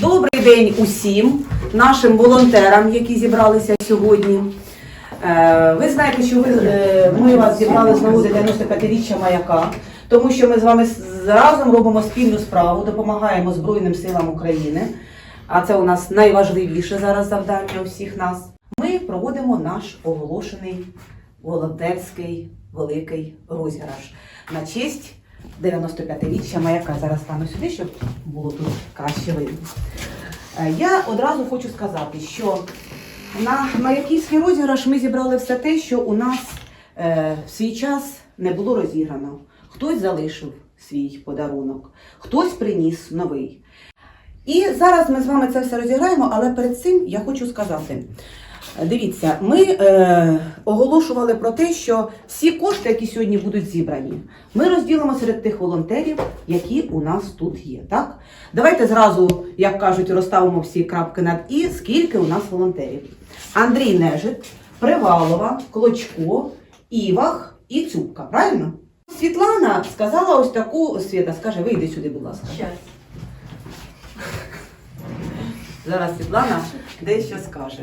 Добрий день усім нашим волонтерам, які зібралися сьогодні. Е, Ви знаєте, що ви, е, ми вас зібрали з нагоди 95-річчя маяка, тому що ми з вами разом робимо спільну справу, допомагаємо Збройним силам України. А це у нас найважливіше зараз завдання у всіх нас. Ми проводимо наш оголошений волонтерський великий розіграш на честь 95-річчя маяка. Зараз стану сюди, щоб було тут краще видно. Е, Я одразу хочу сказати, що на маяківський розіграш ми зібрали все те, що у нас е, в свій час не було розіграно. Хтось залишив свій подарунок, хтось приніс новий. І зараз ми з вами це все розіграємо, але перед цим я хочу сказати. Дивіться, ми е, оголошували про те, що всі кошти, які сьогодні будуть зібрані, ми розділимо серед тих волонтерів, які у нас тут є. Так? Давайте зразу, як кажуть, розставимо всі крапки над і, скільки у нас волонтерів. Андрій Нежит, Привалова, Клочко, Івах і Цюбка. Правильно? Світлана сказала ось таку Світа, скаже, вийди сюди, будь ласка. Зараз Світлана дещо скаже.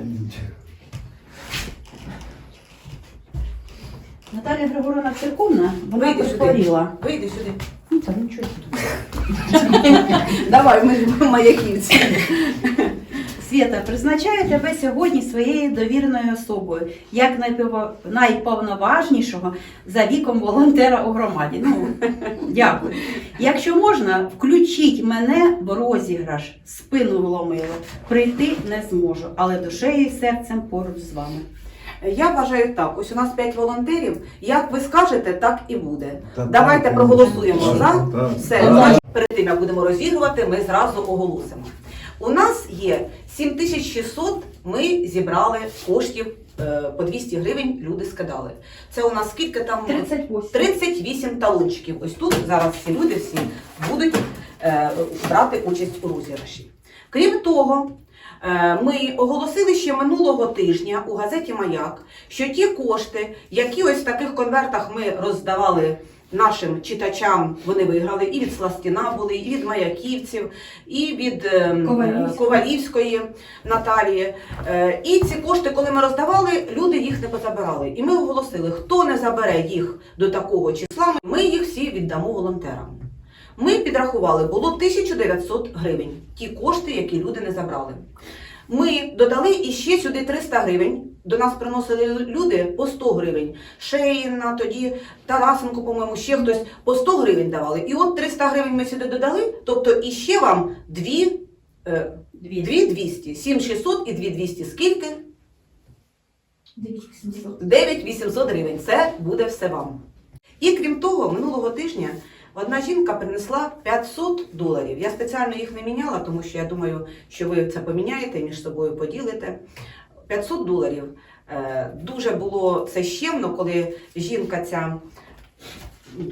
Наталя Григорівна Церковна, вона Вийди сюди. захворіла. Вийди сюди. Ну, та нічого. Давай, ми ж маяківці. Свята, призначаю тебе сьогодні своєю довіреною особою, як найпова- найповноважнішого за віком волонтера у громаді. Ну, дякую. Якщо можна, включіть мене в розіграш, спину вломило. Прийти не зможу, але душею і серцем поруч з вами. Я вважаю так, ось у нас 5 волонтерів. Як ви скажете, так і буде. Та Давайте так, проголосуємо так, за. так. Все, значить, перед тим як будемо розігрувати, ми зразу оголосимо. У нас є 7600, ми зібрали коштів е, по 200 гривень, люди скидали. Це у нас скільки там? 38. 38 талончиків. Ось тут зараз всі люди всі будуть е, брати участь у розіграші. Крім того, ми оголосили ще минулого тижня у газеті Маяк, що ті кошти, які ось в таких конвертах ми роздавали нашим читачам, вони виграли і від Сластіна були, і від маяківців, і від е, Ковалівської. Ковалівської Наталії. Е, І ці кошти, коли ми роздавали, люди їх не позабирали. І ми оголосили, хто не забере їх до такого числа, ми їх всі віддамо волонтерам. Ми підрахували, було 1900 гривень, ті кошти, які люди не забрали. Ми додали іще сюди 300 гривень. До нас приносили люди по 100 гривень. Шейна, тоді Тарасенко, по-моєму, ще хтось по 100 гривень давали. І от 300 гривень ми сюди додали, тобто іще вам 2, е, 2200, 7600 і 2200. Скільки? 9800. 9800 гривень. Це буде все вам. І крім того, минулого тижня одна жінка принесла 500 доларів. Я спеціально їх не міняла, тому що я думаю, що ви це поміняєте між собою поділите. 500 доларів. Е, Дуже було це щемно, коли жінка ця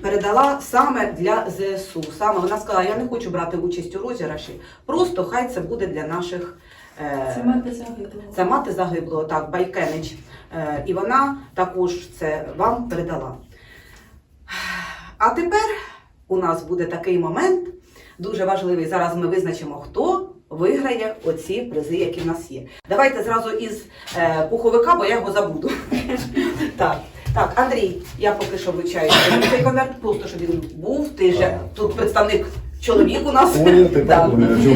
передала саме для ЗСУ. Саме вона сказала, я не хочу брати участь у розіграші, просто хай це буде для наших. е, Це мати загиблого. це мати загиблого, так, Байкенич. Е, і вона також це вам передала. А тепер у нас буде такий момент, дуже важливий. Зараз ми визначимо, хто виграє оці призи, які в нас є. Давайте зразу із е, пуховика, бо я його забуду. так. Так, Андрій, я поки що вивчаю цей конверт, просто щоб він був. Ти же тут представник чоловік у нас. Ти Так.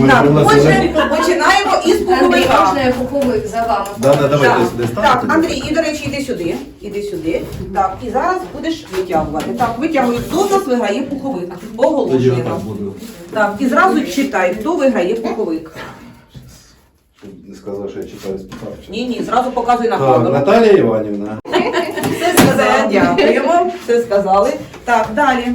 Так, отже, починаємо із Андрій, пуховика. можна я пуховик за вами? Да, да, давай, Так, десь, десь так, тоді. Андрій, і до речі, іди сюди. Іди сюди. Так, і зараз будеш витягувати. Так, витягуй, хто з нас виграє пуховик. Тоді Оголошує отак нам. буду. Так, і зразу читай, хто виграє пуховик. Щоб не сказав, що я читаю спитав. Ні, ні, зразу показуй на Так, камеру. Наталія Іванівна. Все сказали, дякуємо. Все сказали. Так, далі.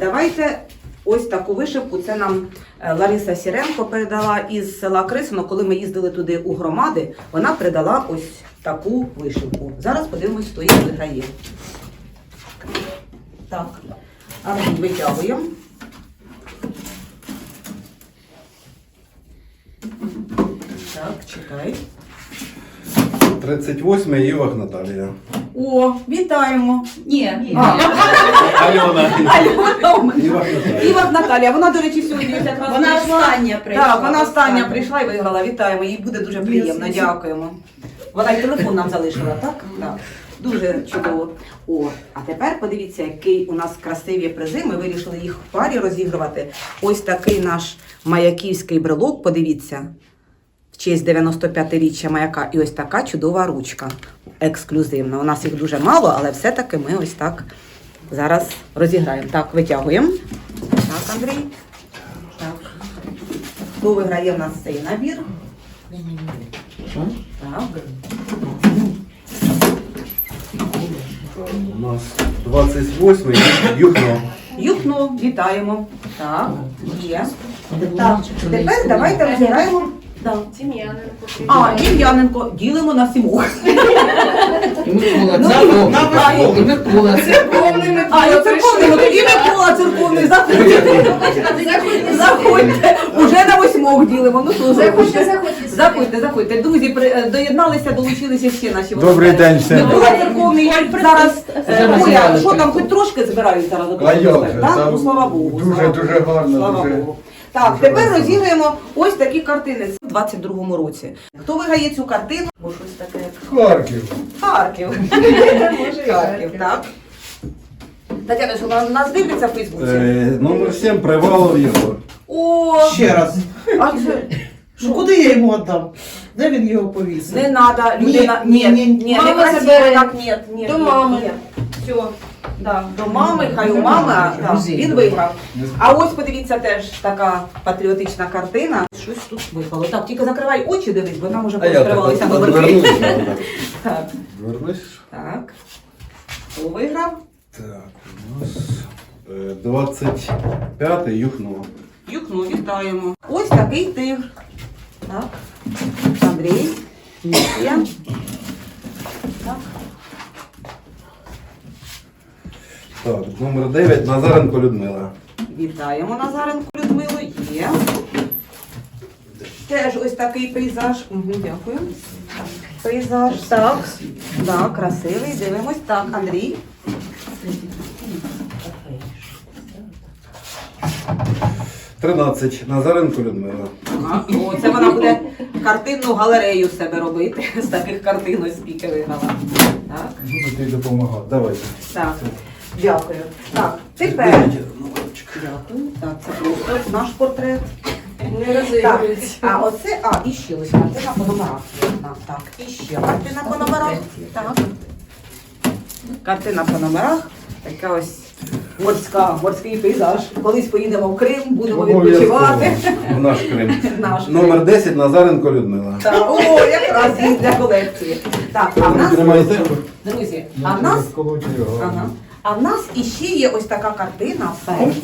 Давайте ось таку вишивку. Це нам е, Лариса Сіренко передала із села Крисино. Коли ми їздили туди у громади, вона передала ось таку вишивку. Зараз подивимось, хто її виграє. Так, а витягуємо. Так, чекай. 38 Івах Наталія. О, вітаємо. Ні, А, Альона. Альона. Іван Наталія. Івак Наталія, вона, до речі, сьогодні якраз вона прийшла. остання прийшла. Так, вона остання прийшла і виграла. Вітаємо, їй буде дуже приємно. Дякуємо. Вона й телефон нам залишила, так? Так. Дуже чудово. О, а тепер подивіться, який у нас красиві призи. Ми вирішили їх в парі розігрувати. Ось такий наш маяківський брелок. Подивіться. Честь 95-річчя маяка. І ось така чудова ручка. Ексклюзивна. У нас їх дуже мало, але все-таки ми ось так зараз розіграємо. Так, витягуємо. Так, Андрій. Так. Хто виграє в нас цей набір? Так. У нас 28-й юхно. Юхно, вітаємо. Так, є. Так, тепер давайте розіграємо. Да. А, Ім'яненко, ділимо на сімох. І Микола, Ну, це на- Бог. І Микола, це А, і церковний, ну тоді Микола церковний, заходьте. Заходьте. Уже на восьмох ділимо. Ну що заходьте, заходьте. Заходьте. Друзі, при- е, доєдналися, долучилися ще наші Добрий волонтери. день всім. Микола церковний зараз. е, Оля, що там, хоч трошки збирають зараз? А як же, Так? там Ну, слава Богу. дуже- слава дуже Богу. гарно, Слава дуже- Богу. Так, дуже тепер гарно. розіграємо ось такі картини у 22-му році. Хто виграє цю картину? Бо щось таке. Харків. Харків. Харків, так. Тетяна, що вона нас дивиться в Фейсбуці? Е, Номер 7 Привалов Єгор. О, Ще раз. а це Що куди я йому віддам? Де він його повісив? не треба, людина. Ні, Ні, ні, ні, ні. Мама красиво забере. так, ні, ні. До ні, мами. ні. Все. Да, до мами, хай у мами, а, да, він виграв. А ось подивіться теж така патріотична картина. Щось тут випало. Так, тільки закривай очі, дивись, бо нам уже А я розкривалися так номерки. Так, так. Хто виграв? Так, у нас е, 25-й юхно. Юхну вітаємо. Ось такий тигр. Так. Андрій. Місія. Так. Так, номер 9 Назаренко Людмила. Вітаємо Назаренку Людмилу. Є. Теж ось такий пейзаж. Угу, дякую. Пейзаж. Так. Так, красивий. Дивимось. Так, Андрій. – 13 Назаренко Людмила. Ага. О, це вона буде картинну галерею в себе робити. З таких картин ось скільки виграла. Так. Буду тобі допомагати. Давайте. Так. Дякую. Так, тепер. Дякую. Так, це просто наш портрет. Не Так, а оце, а, і ще ось картина по номерах. Так, так, і ще картина по номерах. Так. Картина по номерах. Така ось морська, морський пейзаж. Колись поїдемо в Крим, будемо відпочивати. В наш Крим. Наш Крим. Номер 10 Назаренко Людмила. Так, о, якраз для колекції. Так, а в нас, Тримайте. друзі, а в нас Ага. А в нас іще є ось така картина. Фейс.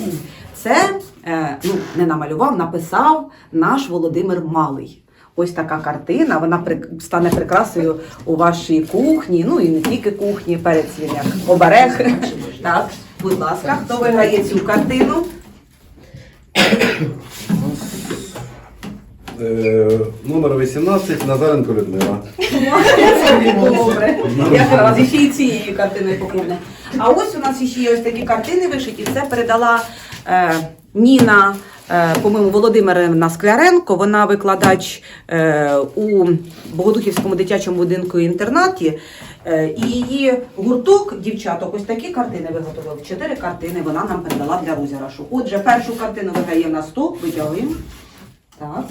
Це е, ну, не намалював, написав наш Володимир Малий. Ось така картина, вона стане прикрасою у вашій кухні, ну і не тільки кухні, перед як оберег. Так, будь ласка, хто виграє цю картину? Е, Номер 18 Назаренко Людмила. Добре. Якраз і ще й цією картиною поповне. А ось у нас ще є ось такі картини вишиті. Це передала е, Ніна, е, по-моєму, Володимирівна Скляренко. Вона викладач е, у Богодухівському дитячому будинку інтернаті. Е, і її гурток дівчаток ось такі картини виготовив. Чотири картини вона нам передала для розіграшу. Отже, першу картину виграє на 100, витягуємо. Так.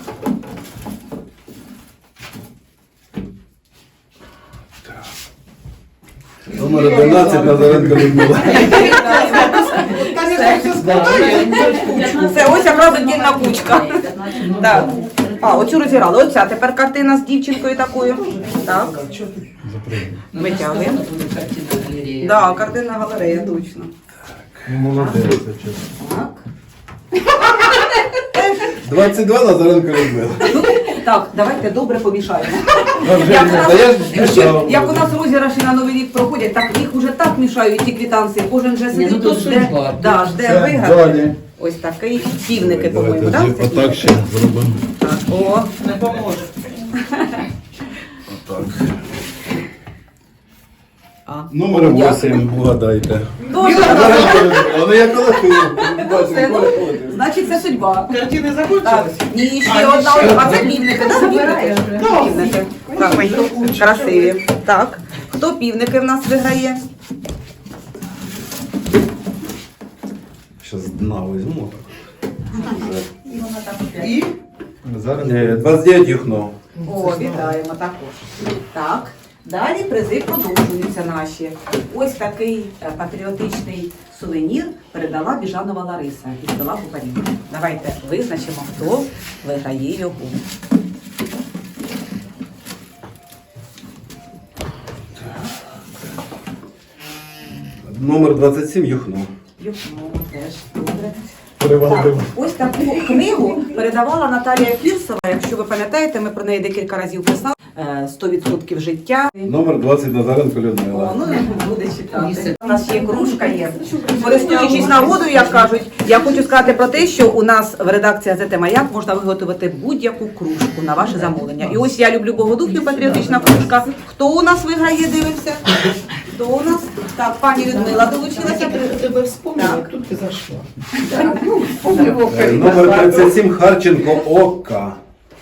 Номер 11 Назаренко Людмила. Це ось якраз отдільна кучка. Так. А, оцю розіграли. Оця тепер картина з дівчинкою такою. Так. Витягуємо. галерея. Картинна галерея, точно. Молодець. це чесно. Так. 22 Назаренко Людмила. Так, давайте добре помішаємо. А Як, у нас- як у нас розіграші на Новий рік проходять, так їх уже так мішають ці квітанції. Кожен вже Ні, сидить ну, тут, жде, судьба. да, жде Це виграти. далі. Ось такий півники, по-моєму, так? Давайте отак ще зробимо. О, Не поможе. Так. а. Номер 8, угадайте. Дуже Але я колектив. Ну, Значить, це судьба. Картини закончились? ні, ще одна. А це півники, да, півники. Півники. Так, красиві. Так. Хто півники в нас виграє? Зараз дна візьму. І Зараз. 29 юхно. О, вітаємо також. Так. Далі призи продовжуються наші. Ось такий е, патріотичний сувенір передала Біжанова Лариса із села Букарів. Давайте визначимо, хто виграє його. Номер 27 юхно. Юхно теж добре. Так, ось таку книгу передавала Наталія Фірсова. Якщо ви пам'ятаєте, ми про неї декілька разів писали. Е, «100% життя. Номер 20 Назаренко О, Людмила. ну буде читати. У нас є кружка є. Користуючись нагодою, як кажуть, я хочу сказати про те, що у нас в редакції «Газети Маяк можна виготовити будь-яку кружку на ваше замовлення. І ось я люблю Богодухів, патріотична кружка. Хто у нас виграє, дивимося? Хто у нас? Так, пані Людмила долучилася. тебе вспомнила, як тут ти зайшла. Е, Номер 37 Харченко Ока.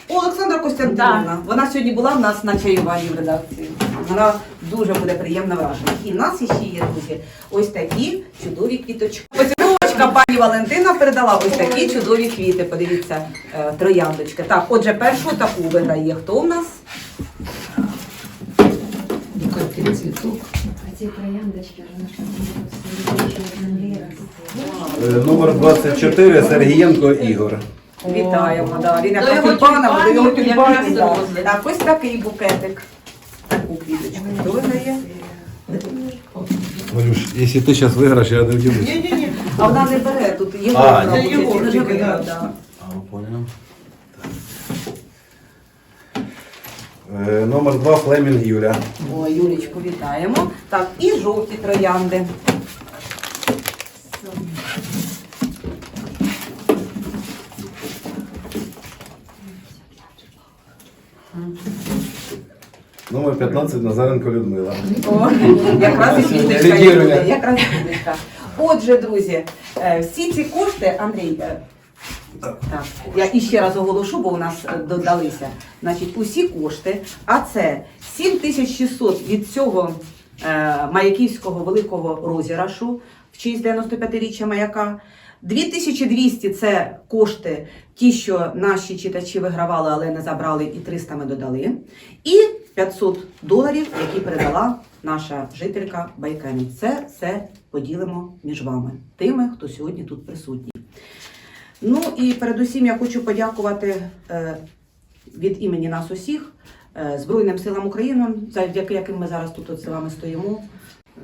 Олександра Костянтинівна. Вона сьогодні була в нас на чаюванні в редакції. Вона дуже буде приємно вражена. І в нас іще є, друзі, ось такі чудові квіточки. Поціновочка пані Валентина передала ось такі чудові квіти. Подивіться, е, трояндочки. Так, отже, першу таку виграє. Хто у нас? Який цвіток. Ці трояндочки вже Е, Номер 24 Сергієнко Ігор. Вітаємо. Да. Він якраз його тюльпанами, до його тюльпанів да. Так, ось такий букетик. Таку квіточку. Хто виграє? Валюш, якщо ти зараз виграш, я не вділюсь. Ні-ні-ні. А вона не бере тут. Є А, вона це робить, його не тільки, бере, да. да. А, понял. Е, Номер 2 Флемінг Юля. О, Юлічку, вітаємо. Так, і жовті троянди. Номер 15 Назаренко Людмила. О, якраз і Лідірує. якраз і. Отже, друзі, е, всі ці кошти, Андрій, е, так, я іще раз оголошу, бо у нас е, додалися. Значить, усі кошти, а це 7600 від цього е, маяківського великого розіграшу в честь 95-річчя маяка. 2200 це кошти, ті, що наші читачі вигравали, але не забрали, і 300 ми додали. І 500 доларів, які передала наша жителька Байкені. Це все поділимо між вами, тими, хто сьогодні тут присутній. Ну і передусім я хочу подякувати е, від імені нас усіх е, Збройним силам України, завдяки яким ми зараз тут от вами стоїмо.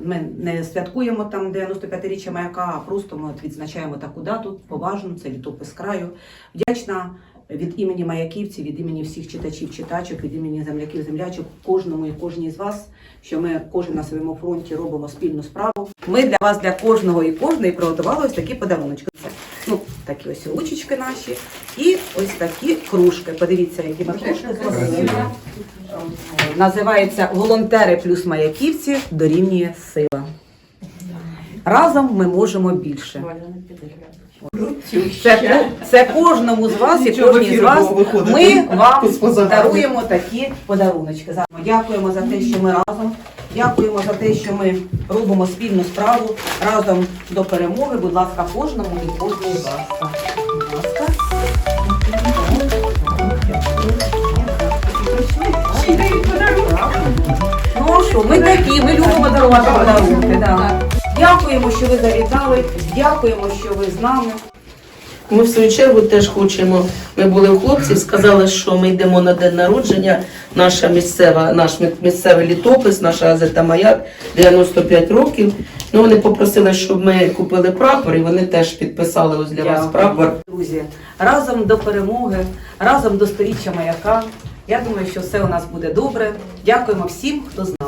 Ми не святкуємо там 95-річчя маяка, а просто ми відзначаємо таку дату поважну, це літопис краю. Вдячна від імені маяківців, від імені всіх читачів, читачок, від імені земляків, землячок, кожному і кожній з вас, що ми кожен на своєму фронті робимо спільну справу. Ми для вас, для кожного і кожної приготували ось такі подаруночки. Це ну такі ось ручечки наші і ось такі кружки. Подивіться, які ми кружки зробили. Називається Волонтери плюс маяківці дорівнює сила. Разом ми можемо більше. Це, це кожному з вас і кожній з вас. Ми вам даруємо такі подаруночки. Дякуємо за те, що ми разом. Дякуємо за те, що ми робимо спільну справу разом до перемоги. Будь ласка, кожному і кожній з вас. Ну що, ми такі, ми любимо дарувати подарунки. Да. Дякуємо, що ви завітали. Дякуємо, що ви з нами. Ми в свою чергу теж хочемо. Ми були у хлопців, сказали, що ми йдемо на день народження. Наша місцева, наш місцевий літопис, наша газета Маяк 95 років. Ну вони попросили, щоб ми купили прапор, і вони теж підписали ось для вас прапор. Друзі, разом до перемоги, разом до сторіччя маяка. Я думаю, що все у нас буде добре. Дякуємо всім, хто з нами.